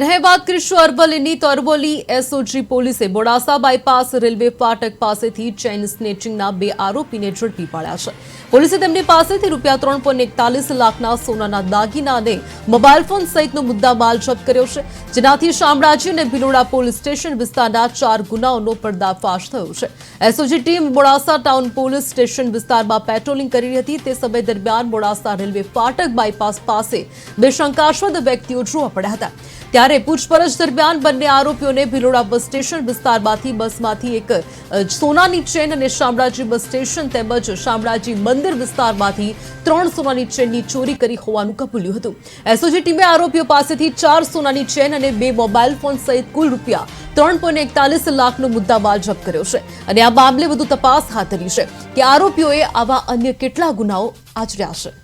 રહે વાત કરીશું અરવલ્લીની તો અરવલ્લી એસઓજી પોલીસે બોડાસા બાયપાસ રેલવે ફાટક પાસેથી ચેઇન સ્નેચિંગના બે આરોપીને ઝડપી પાડ્યા છે. પોલીસે તેમની પાસેથી રૂપિયા ત્રણ પોઈન્ટ એકતાલીસ લાખના સોનાના દાગીના અને મોબાઈલ ફોન સહિતનો મુદ્દામાલ જપ્ત કર્યો છે, જેનાથી શામળાજી અને ભિલોડા પોલીસ સ્ટેશન વિસ્તારના ચાર ગુનાઓનો પર્દાફાશ થયો છે. SOG team Modasa town police station વિસ્તારમાં પેટ્રોલિંગ કરી હતી. તે સમય દરમિયાન બોડાસા રેલવે ફાટક બાયપાસ પાસે બે શંકાસ્પદ વ્યક્તિઓ જોવા પડ્યા હતા. ત્યારે પૂછપરછ દરમિયાન બંને આરોપીઓને ભિલોડા બસ સ્ટેશન વિસ્તારમાંથી બસમાંથી એક સોનાની ચેન અને શામળાજી બસ સ્ટેશન તેમજ શામળાજી મંદિર વિસ્તારમાંથી ત્રણ સોનાની ચેનની ચોરી કરી હોવાનું કબૂલ્યું હતું. એસઓજી ટીમે આરોપીઓ પાસેથી ચાર સોનાની ચેન અને બે મોબાઈલ ફોન સહિત કુલ રૂપિયા ત્રણ પોઈન્ટ એકતાલીસ લાખનો મુદ્દામાલ જપ્ત કર્યો છે અને આ મામલે વધુ તપાસ હાથ ધરી છે કે આરોપીઓએ આવા અન્ય કેટલા ગુનાઓ આચર્યા છે.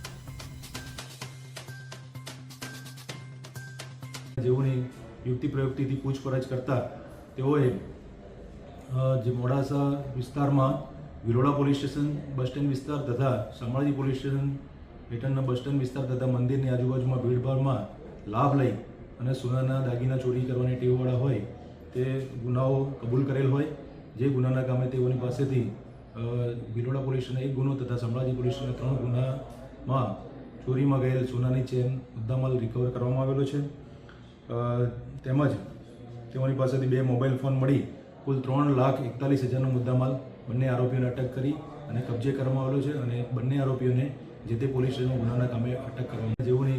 જેઓની યુક્તિ પ્રયુક્તિથી પૂછપરછ કરતા તેઓએ જે મોડાસા વિસ્તારમાં Viloda police station, bus stand વિસ્તાર તથા શામળાજી પોલીસ સ્ટેશન હેઠળના બસ સ્ટેન્ડ વિસ્તાર તથા મંદિરની આજુબાજુમાં ભીડભાડમાં લાભ લઈ અને સોનાના દાગીના ચોરી કરવાની ટેવવાળા હોય તે ગુનાઓ કબૂલ કરેલ હોય. જે ગુનાના કામે તેઓની પાસેથી ભિલોડા પોલીસ એક ગુનો તથા શામળાજી પોલીસ સ્ટેશન ત્રણ ગુનામાં ચોરીમાં ગયેલ સોનાની ચેન મુદ્દામાલ રિકવર કરવામાં આવેલો છે. તેમજ તેઓની પાસેથી બે મોબાઈલ ફોન મળી. કુલ ત્રણ લાખ એકતાલીસ હજારનો મુદ્દામાલ બંને આરોપીઓને અટક કરી અને કબજે કરવામાં આવેલો છે અને બંને આરોપીઓને જે તે પોલીસ સ્ટેશન ગુનાના કામે અટક કરવામાં જેઓની